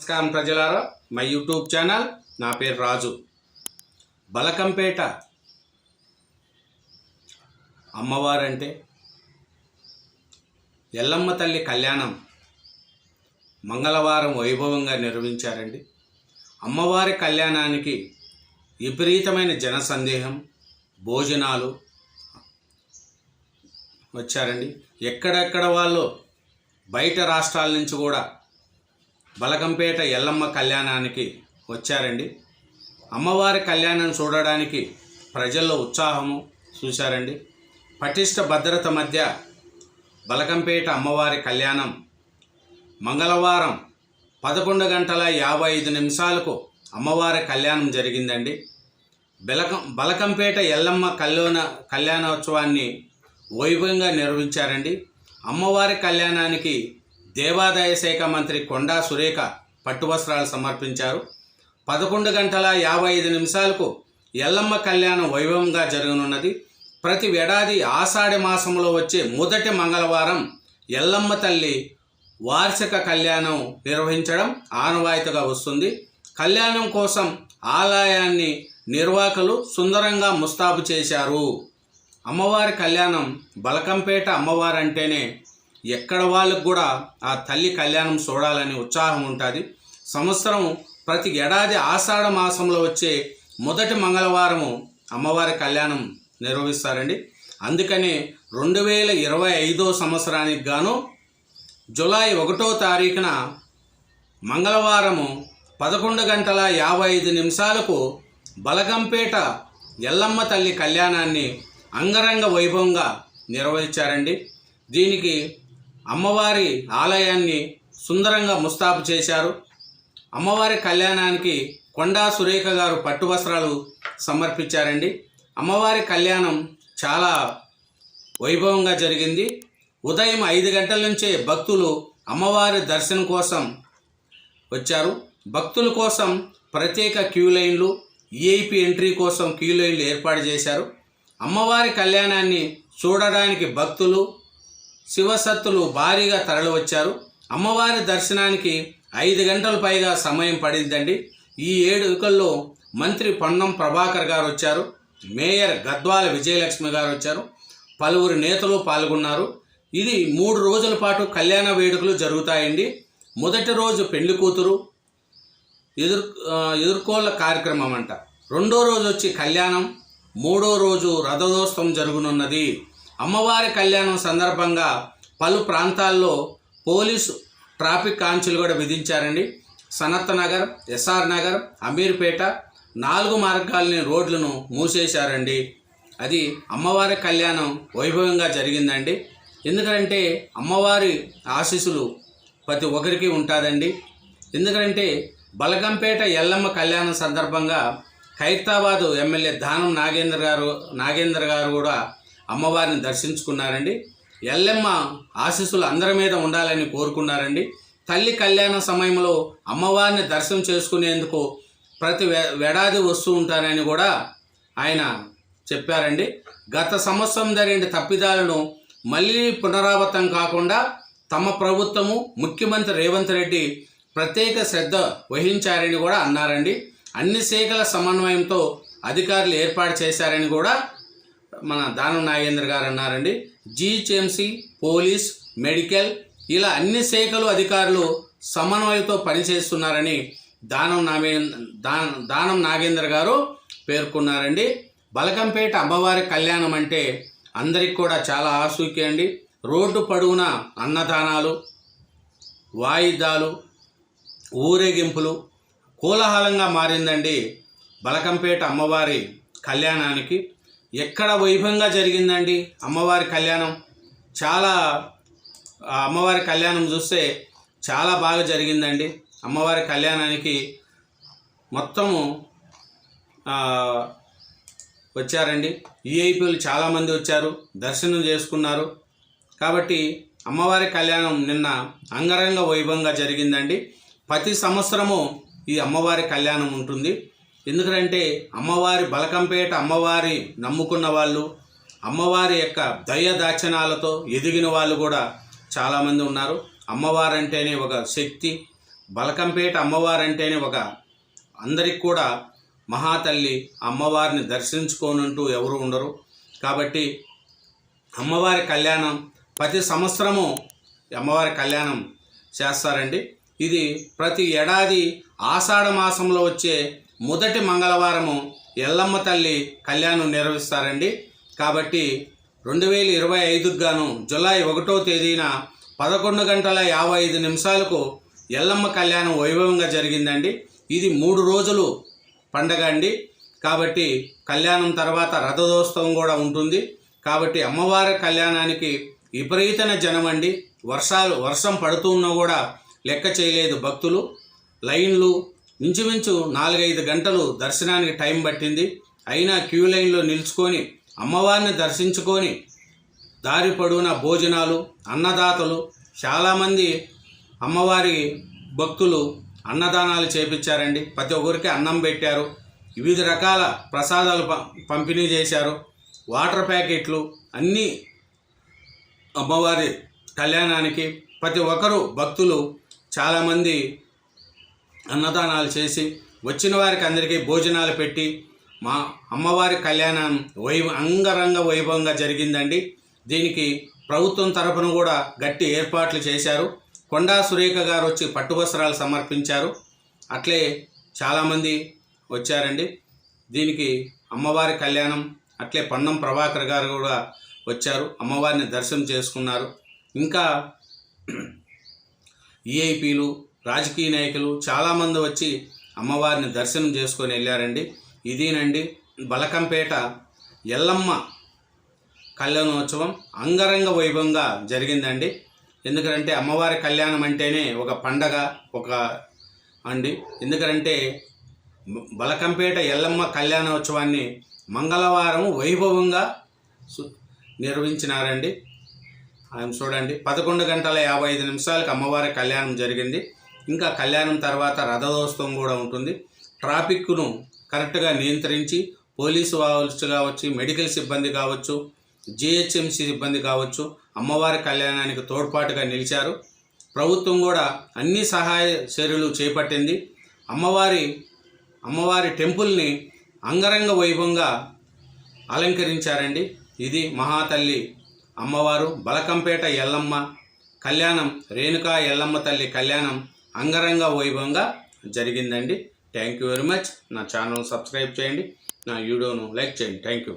నమస్కారం ప్రజలారా. మా యూట్యూబ్ ఛానల్ నా పేరు రాజు. బలకంపేట అమ్మవారంటే ఎల్లమ్మ తల్లి కళ్యాణం మంగళవారం వైభవంగా నిర్వహించారండి. అమ్మవారి కళ్యాణానికి విపరీతమైన జన సందేహం భోజనాలు వచ్చారండి. ఎక్కడెక్కడ వాళ్ళు బయట రాష్ట్రాల నుంచి కూడా బలగంపేట ఎల్లమ్మ కళ్యాణానికి వచ్చారండి. అమ్మవారి కళ్యాణం చూడడానికి ప్రజల్లో ఉత్సాహము చూశారండి. పటిష్ట భద్రత మధ్య బలగంపేట అమ్మవారి కళ్యాణం మంగళవారం పదకొండు గంటల యాభై ఐదు నిమిషాలకు అమ్మవారి కళ్యాణం జరిగిందండి. బెలకం బలకంపేట ఎల్లమ్మ కళ్యాణ కళ్యాణోత్సవాన్ని వైభవంగా నిర్వహించారండి. అమ్మవారి కళ్యాణానికి దేవాదాయ శాఖ మంత్రి కొండా సురేఖ పట్టువస్త్రాలు సమర్పించారు. పదకొండు గంటల యాభై ఐదు నిమిషాలకు ఎల్లమ్మ కళ్యాణం వైభవంగా జరగనున్నది. ప్రతి ఏడాది ఆషాఢ మాసంలో వచ్చే మొదటి మంగళవారం ఎల్లమ్మ తల్లి వార్షిక కళ్యాణం నిర్వహించడం ఆనవాయితీగా వస్తుంది. కళ్యాణం కోసం ఆలయాన్ని నిర్వాహకులు సుందరంగా ముస్తాబు చేశారు. అమ్మవారి కళ్యాణం బలకంపేట అమ్మవారు అంటేనే ఎక్కడ వాళ్ళకు కూడా ఆ తల్లి కళ్యాణం చూడాలని ఉత్సాహం ఉంటుంది. సంవత్సరం ప్రతి ఏడాది ఆషాఢ మాసంలో వచ్చే మొదటి మంగళవారము అమ్మవారి కళ్యాణం నిర్వహిస్తారండి. అందుకని రెండు వేల ఇరవై ఐదో సంవత్సరానికి గాను జూలై ఒకటో తారీఖున మంగళవారము పదకొండు గంటల యాభై ఐదు నిమిషాలకు బలగంపేట ఎల్లమ్మ తల్లి కళ్యాణాన్ని అంగరంగ వైభవంగా నిర్వహించారండి. దీనికి అమ్మవారి ఆలయాన్ని సుందరంగా ముస్తాబు చేశారు. అమ్మవారి కళ్యాణానికి కొండా సురేఖ గారు పట్టు వస్త్రాలు సమర్పించారండి. అమ్మవారి కళ్యాణం చాలా వైభవంగా జరిగింది. ఉదయం ఐదు గంటల నుంచే భక్తులు అమ్మవారి దర్శనం కోసం వచ్చారు. భక్తుల కోసం ప్రత్యేక క్యూ లైన్లు ఈఐపి ఎంట్రీ కోసం క్యూ లైన్లు ఏర్పాటు చేశారు. అమ్మవారి కళ్యాణాన్ని చూడడానికి భక్తులు శివసత్తులు భారీగా తరలివచ్చారు. అమ్మవారి దర్శనానికి ఐదు గంటల పైగా సమయం పడిందండి. ఈ ఏడుకల్లో మంత్రి పొన్నం ప్రభాకర్ గారు వచ్చారు మేయర్ గద్వాల విజయలక్ష్మి గారు వచ్చారు పలువురు నేతలు పాల్గొన్నారు. ఇది మూడు రోజుల పాటు కళ్యాణ వేడుకలు జరుగుతాయండి. మొదటి రోజు పెళ్ళి కూతురు ఎదుర్ ఎదుర్కోళ్ళ కార్యక్రమం అంట. రెండో రోజు వచ్చి కళ్యాణం మూడో రోజు రథోత్సవం జరుగునున్నది. అమ్మవారి కళ్యాణం సందర్భంగా పలు ప్రాంతాల్లో పోలీసు ట్రాఫిక్ కాంచులు కూడా విధించారండి. సనత్ నగర్ ఎస్ఆర్ నగర్ అమీర్పేట నాలుగు మార్గాలని రోడ్లను మూసేశారండి. అది అమ్మవారి కళ్యాణం వైభవంగా జరిగిందండి. ఎందుకంటే అమ్మవారి ఆశీస్సులు ప్రతి ఒక్కరికి ఉంటుందండి. ఎందుకంటే బలగంపేట ఎల్లమ్మ కళ్యాణం సందర్భంగా ఖైరతాబాదు ఎమ్మెల్యే దానం నాగేంద్ర గారు నాగేంద్ర గారు కూడా అమ్మవారిని దర్శించుకున్నారండి. ఎల్లమ్మ ఆశీస్సులు అందరి మీద ఉండాలని కోరుకున్నారండి. తల్లి కళ్యాణ సమయంలో అమ్మవారిని దర్శనం చేసుకునేందుకు ప్రతి వేడాది వస్తూ ఉంటారని కూడా ఆయన చెప్పారండి. గత సంవత్సరం జరిగిన తప్పిదాలను మళ్ళీ పునరావృతం కాకుండా తమ ప్రభుత్వము ముఖ్యమంత్రి రేవంత్ రెడ్డి ప్రత్యేక శ్రద్ధ వహించారని కూడా అన్నారండి. అన్ని శాఖల సమన్వయంతో అధికారులు ఏర్పాటు చేశారని కూడా మన దానం నాగేంద్ర గారు అన్నారండి. జీహెచ్ఎంసీ పోలీస్ మెడికల్ ఇలా అన్ని శాఖలు అధికారులు సమన్వయంతో పనిచేస్తున్నారని దానం నాగే దానం దానం నాగేంద్ర గారు పేర్కొన్నారండి. బలకంపేట అమ్మవారి కళ్యాణం అంటే అందరికి కూడా చాలా ఆసూకి అండి. రోడ్డు పొడవున అన్నదానాలు వాయిద్యాలు ఊరేగింపులు కోలాహలంగా మారిందండి బలకంపేట అమ్మవారి కళ్యాణానికి. ఎక్కడ వైభవంగా జరిగిందండి అమ్మవారి కళ్యాణం? చాలా అమ్మవారి కళ్యాణం చూస్తే చాలా బాగా జరిగిందండి. అమ్మవారి కళ్యాణానికి మొత్తము వచ్చారండి. ఈఐపీలు చాలామంది వచ్చారు దర్శనం చేసుకున్నారు. కాబట్టి అమ్మవారి కళ్యాణం నిన్న అంగరంగ వైభవంగా జరిగిందండి. ప్రతి సంవత్సరము ఈ అమ్మవారి కళ్యాణం ఉంటుంది. ఎందుకంటే అమ్మవారి బలకంపేట అమ్మవారి నమ్ముకున్న వాళ్ళు అమ్మవారి యొక్క దయ దాచనాలతో ఎదిగిన వాళ్ళు కూడా చాలామంది ఉన్నారు. అమ్మవారు అంటేనే ఒక శక్తి బలకంపేట అమ్మవారంటేనే ఒక అందరికి కూడా మహాతల్లి అమ్మవారిని దర్శించుకోనంటూ ఎవరు ఉండరు. కాబట్టి అమ్మవారి కళ్యాణం ప్రతి సంవత్సరము అమ్మవారి కళ్యాణం చేస్తారండి. ఇది ప్రతి ఏడాది ఆషాఢ మాసంలో వచ్చే మొదటి మంగళవారము ఎల్లమ్మ తల్లి కళ్యాణం నిర్వహిస్తారండి. కాబట్టి రెండు వేల ఇరవై ఐదుకు గాను జులై ఒకటో తేదీన పదకొండు గంటల యాభై ఐదు నిమిషాలకు ఎల్లమ్మ కళ్యాణం వైభవంగా జరిగిందండి. ఇది మూడు రోజులు పండగ అండి. కాబట్టి కళ్యాణం తర్వాత రథదోత్సవం కూడా ఉంటుంది. కాబట్టి అమ్మవారి కళ్యాణానికి విపరీతమైన జనం అండి. వర్షాలు వర్షం పడుతున్నా కూడా లెక్క చేయలేదు భక్తులు. లైన్లు ఇంచుమించు నాలుగైదు గంటలు దర్శనానికి టైం పట్టింది. అయినా క్యూ లైన్లో నిలుచుకొని అమ్మవారిని దర్శించుకొని దారి పొడవునా భోజనాలు అన్నదాతలు చాలామంది అమ్మవారి భక్తులు అన్నదానాలు చేపించారండి. ప్రతి ఒక్కరికి అన్నం పెట్టారు. వివిధ రకాల ప్రసాదాలు పంపిణీ చేశారు. వాటర్ ప్యాకెట్లు అన్నీ అమ్మవారి కళ్యాణానికి ప్రతి ఒక్కరు భక్తులు చాలామంది అన్నదానాలు చేసి వచ్చిన వారికి అందరికీ భోజనాలు పెట్టి మా అమ్మవారి కళ్యాణం వైభ అంగరంగ వైభవంగా జరిగిందండి. దీనికి ప్రభుత్వం తరపున కూడా గట్టి ఏర్పాట్లు చేశారు. కొండా సురేఖ గారు వచ్చి పట్టు వస్త్రాలు సమర్పించారు. అట్లే చాలామంది వచ్చారండి. దీనికి అమ్మవారి కళ్యాణం అట్లే పొన్నం ప్రభాకర్ గారు కూడా వచ్చారు. అమ్మవారిని దర్శనం చేసుకున్నారు. ఇంకా ఈఐపీలు రాజకీయ నాయకులు చాలామంది వచ్చి అమ్మవారిని దర్శనం చేసుకొని వెళ్ళారండి. ఇదేనండి బలకంపేట ఎల్లమ్మ కళ్యాణోత్సవం అంగరంగ వైభవంగా జరిగిందండి. ఎందుకంటే అమ్మవారి కళ్యాణం అంటేనే ఒక పండగ ఒక అండి. ఎందుకంటే బలకంపేట ఎల్లమ్మ కళ్యాణోత్సవాన్ని మంగళవారం వైభవంగా నిర్వహించినారండి. ఆయన చూడండి పదకొండు గంటల యాభై ఐదు నిమిషాలకు అమ్మవారి కళ్యాణం జరిగింది. ఇంకా కళ్యాణం తర్వాత రథోత్సవం కూడా ఉంటుంది. ట్రాఫిక్ను కరెక్ట్గా నియంత్రించి పోలీసు వాళ్ళు కావచ్చు మెడికల్ సిబ్బంది కావచ్చు జిహెచ్ఎంసీ సిబ్బంది కావచ్చు అమ్మవారి కళ్యాణానికి తోడ్పాటుగా నిలిచారు. ప్రభుత్వం కూడా అన్ని సహాయ చర్యలు చేపట్టింది. అమ్మవారి అమ్మవారి టెంపుల్ని అంగరంగ వైభవంగా అలంకరించారండి. ఇది మహాతల్లి అమ్మవారు బలకంపేట ఎల్లమ్మ కళ్యాణం రేణుకా ఎల్లమ్మ తల్లి కళ్యాణం అంగరంగ వైభవంగా జరిగిందండి. థ్యాంక్ యూ వెరీ మచ్ నా ఛానల్ సబ్స్క్రైబ్ చేయండి. నా వీడియోను లైక్ చేయండి. Thank you